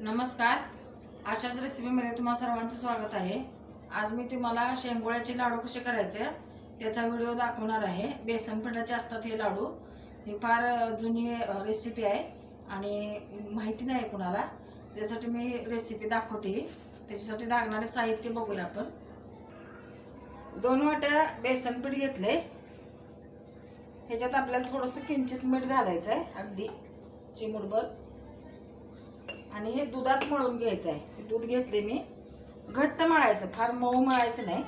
नमस्कार. अशाच रेसिपीमध्ये तुम्हाला सर्वांचं स्वागत आहे. आज मी तुम्हाला शेंगोळ्याचे लाडू कसे करायचे त्याचा व्हिडिओ दाखवणार आहे. बेसन पिठाचे असतात हे लाडू. ही फार जुनी रेसिपी आहे आणि माहिती नाही कुणाला. त्यासाठी मी रेसिपी दाखवते. त्याच्यासाठी लागणारे साहित्य बघूया आपण. दोन वाट्या बेसन पीठ घेतले. ह्याच्यात आपल्याला थोडंसं किंचित मीठ घालायचं आहे अगदी चिमूटभर. आणि हे दुधात मळून घ्यायचं आहे. दूध घेतले मी. घट्ट मळायचं फार मऊ मळायचं नाही.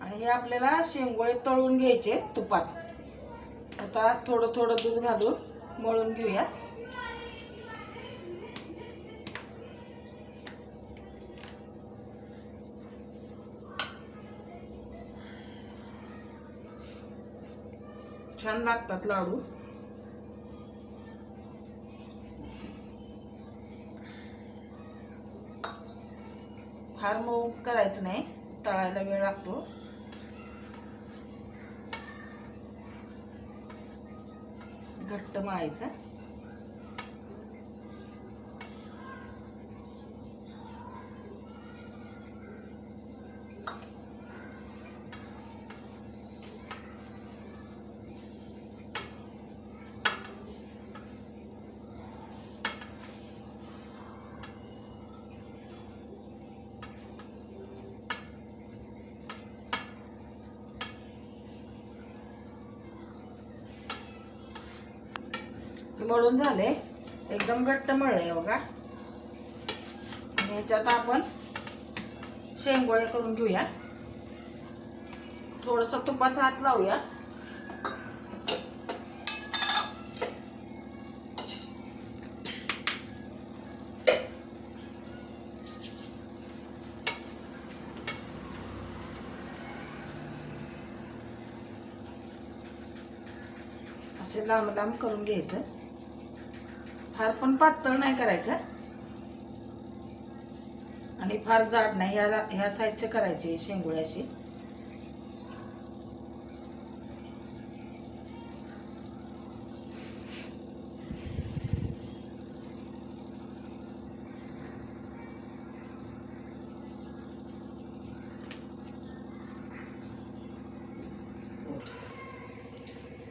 आणि हे आपल्याला शेंगोळे तळून घ्यायचे तुपात. आता थोडं थोडं दूध घालून मळून घेऊया. छान लागतात लाडू. फार मऊ करायचं नाही तळायला वेळ लागतो. घट्ट मळायचं. मळून झाले. एकदम घट्ट मळले बघा. आणि ह्याच्यात आपण शेंगोळे करून घेऊया. थोडस तुपाचा हात लावूया. असे लांब लांब करून घ्यायचं. फार पण पातळ नाही करायचं. आणि फार जाड नाही ह्या ह्या साईजचे करायचे शेंगुळे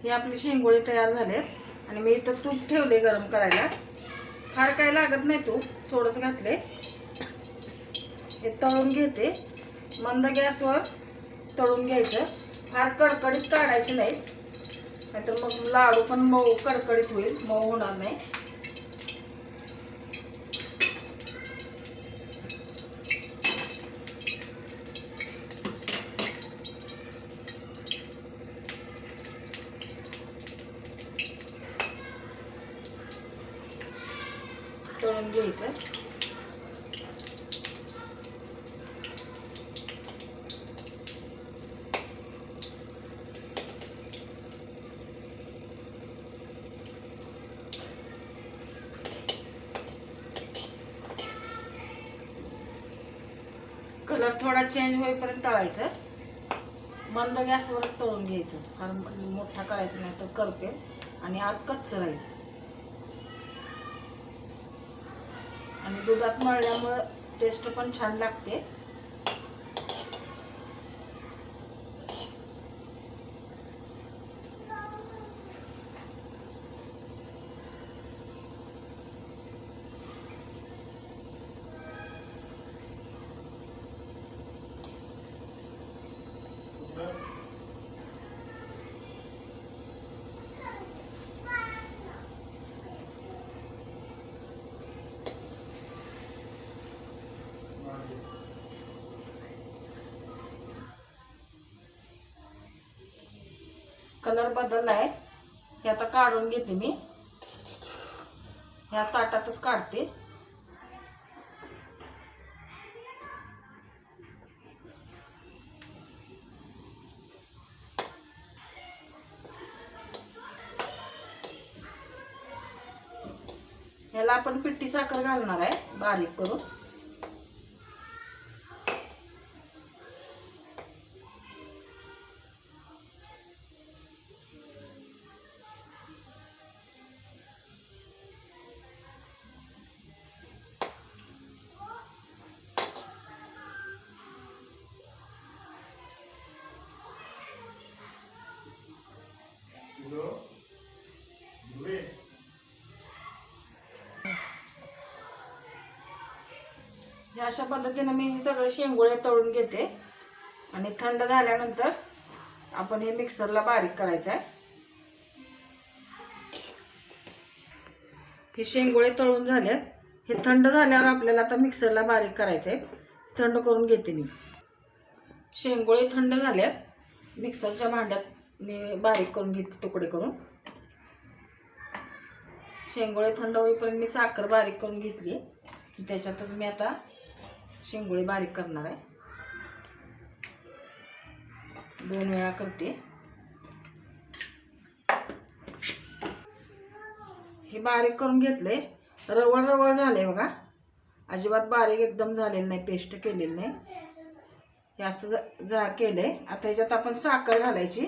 हे आपले शेंगोळे तयार झाले आणि मी इथं तूप ठेवले गरम करायला. फार काय लागत नाही तूप थोडंच घातले हे तळून घेते. मंद गॅसवर तळून घ्यायचं. फार कडकडीत काढायचं नाही. नाहीतर मग लाडू पण मऊ कडकडीत होईल मऊ होणार नाही. तळून घ्यायचं. कलर थोडा चेंज होईपर्यंत तळायचं. मंद गॅसवरच तळून घ्यायचं. कारण मोठा करायचं नाही तर करते आणि आत कच्चं राहील. आणि दुधात मळल्यामुळं टेस्ट पण छान लागते. कलर बदललाय. हे आता काढून घेते मी. ह्या ताटातच काढते. ह्याला आपण पिट्टी साखर घालणार आहे बारीक करून. हे अशा पद्धतीनं मी सगळे शेंगोळे तळून घेते. आणि थंड झाल्यानंतर आपण हे मिक्सरला बारीक करायचं आहे. हे शेंगोळे तळून झालेत. हे थंड झाल्यावर आपल्याला आता मिक्सरला बारीक करायचं आहे. थंड करून घेते मी. शेंगोळे थंड झाल्यात मिक्सरच्या भांड्यात मी बारीक करून घेते तुकडे करून. शेंगोळे थंड होईपर्यंत मी साखर बारीक करून घेतली. त्याच्यातच मी आता शेंगोळी बारीक करणार आहे. दोन वेळा करते. हे बारीक करून घेतले रवळ रवळ झाले बघा. अजिबात बारीक एकदम झालेलं नाही पेस्ट केलेलं नाही. हे असं जा केलंय. आता ह्याच्यात आपण साखर घालायची.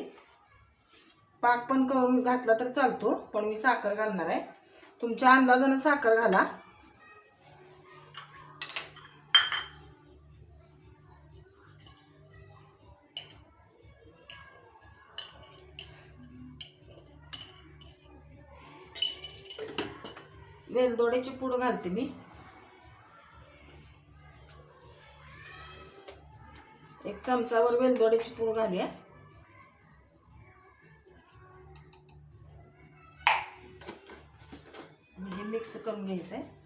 पाक पण करून घातला तर चालतो पण मी साखर घालणार आहे. तुमच्या अंदाजानं साखर घाला. वेलदोड्याची पूड घालते मी. एक चमचावर वेलदोड्याची पूड घालूया. हे मिक्स करून घ्यायचं आहे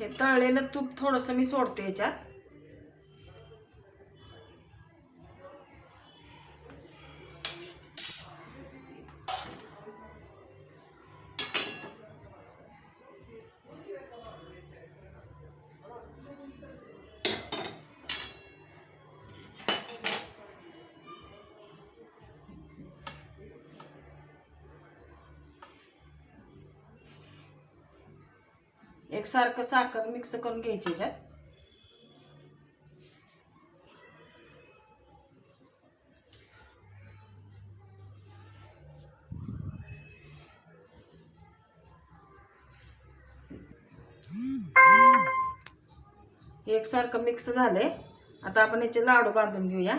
हे तळलेलं तूप थोडंसं मी सोडते याच्यात. एकसारखं साखर मिक्स करून घ्यायची याच्यात. हे एकसारखं मिक्स झालंय. आता आपण याचे लाडू बांधून घेऊया.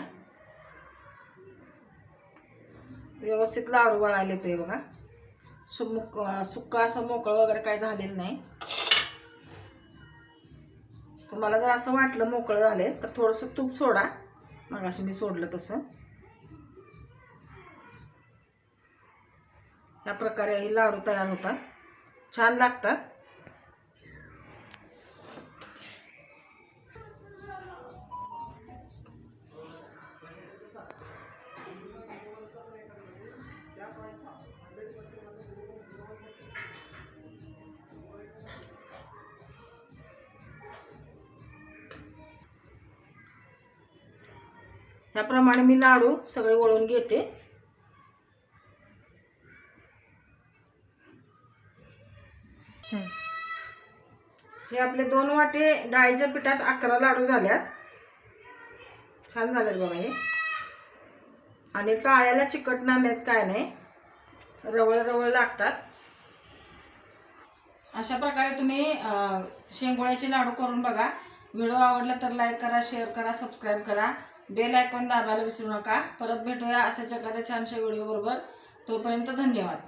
व्यवस्थित लाडू वळायला येतोय बघा. सुमुक सुक्का असं मोकळं वगैरे काय झालेलं नाही. तुम्हाला जर असं वाटलं मोकळं झाले तर थोडंसं तूप सोडा. मग असं मी सोडलं तसं. या प्रकारे हे लाडू तयार होतात. छान लागतात. ह्याप्रमाणे मी लाडू सगळे वळून घेते. हे आपले दोन वाटे डाळीच्या पिठात अकरा लाडू झाल्यात. छान झालेत बघा हे. आणि टाळ्याला चिकटणार नाहीत काय नाही. रवळ रवळ लागतात. अशा प्रकारे तुम्ही शेंगोळ्याचे लाडू करून बघा. व्हिडिओ आवडला तर लाईक करा शेअर करा सबस्क्राईब करा. बेल आयकॉन दाबायला विसरू नका. परत भेटूया अशाच एखाद्या छानशा व्हिडिओ बरोबर तोपर्यंत धन्यवाद.